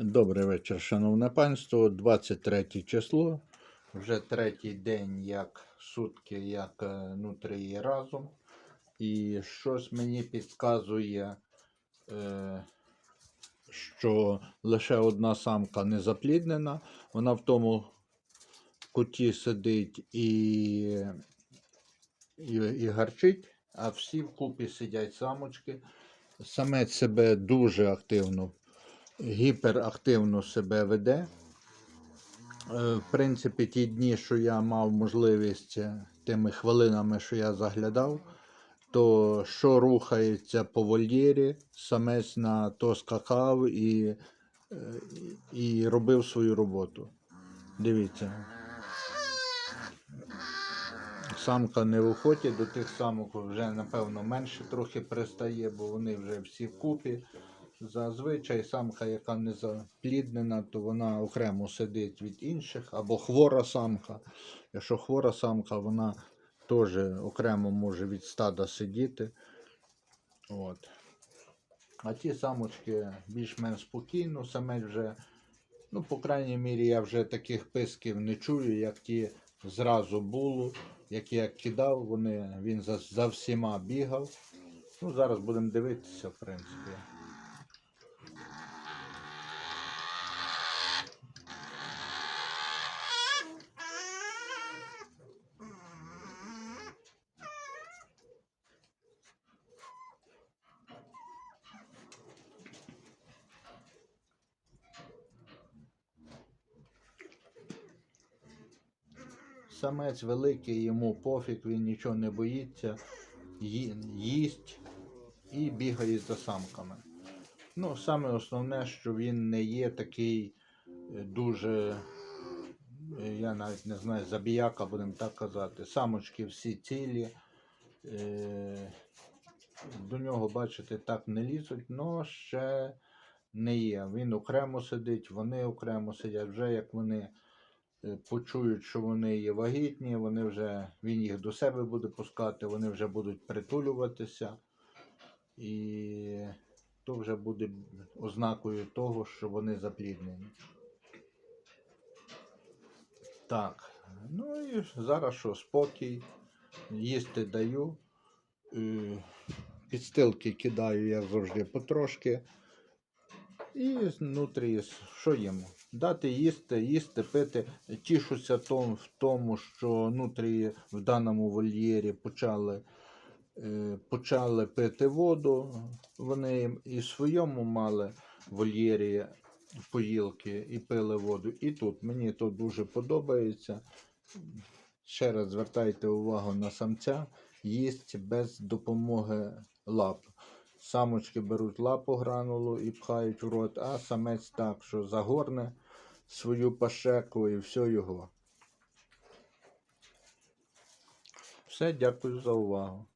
Добрий вечір, шановне панство. 23 число. Вже третій день, як сутки, як е, нутрії разом. І щось мені підказує, е, що лише одна самка не запліднена. Вона в тому куті сидить і, і, і гарчить, а всі вкупі сидять самочки. Самець себе дуже активно гіперактивно себе веде. Е, В принципі, ті дні, що я мав можливість е, тими хвилинами, що я заглядав, то що рухається по вольєрі, самець на то скакав і, е, і робив свою роботу. Дивіться. Самка не в охоті, до тих самок вже, напевно, менше трохи пристає, бо вони вже всі вкупі. Зазвичай самка, яка не запліднена, то вона окремо сидить від інших, або хвора самка. Якщо хвора самка, вона теж окремо може від стада сидіти. От. А ті самочки більш-менш спокійно, саме вже, ну, по крайній мірі, я вже таких писків не чую, як ті зразу було, як я кидав, вони, він за, за всіма бігав. Ну, зараз будемо дивитися, в принципі. Самець великий, йому пофіг, він нічого не боїться, їсть і бігає за самками. Ну, саме основне, що він не є такий е, дуже, е, я навіть не знаю, забіяка, будемо так казати. Самочки всі цілі. Е, До нього, бачите, так не лізуть, але ще не є. Він окремо сидить, вони окремо сидять. Вже як вони почують, що вони є вагітні, вони вже, він їх до себе буде пускати, вони вже будуть притулюватися. І то вже буде ознакою того, що вони запліднені. Так, ну і зараз що, спокій, їсти даю. Е, Підстилки кидаю, як завжди, потрошки. І внутрі, що їм? Дати їсти, їсти, пити. Тішуся том, в тому, що внутрі в даному вольєрі почали, е, почали пити воду. Вони і в своєму мали вольєрі поїлки і пили воду. І тут мені то дуже подобається. Ще раз звертайте увагу на самця, їсть без допомоги лап. Самочки беруть лапу гранулу і пхають в рот, а самець так, що загорне свою пашеку і все його. Все, дякую за увагу.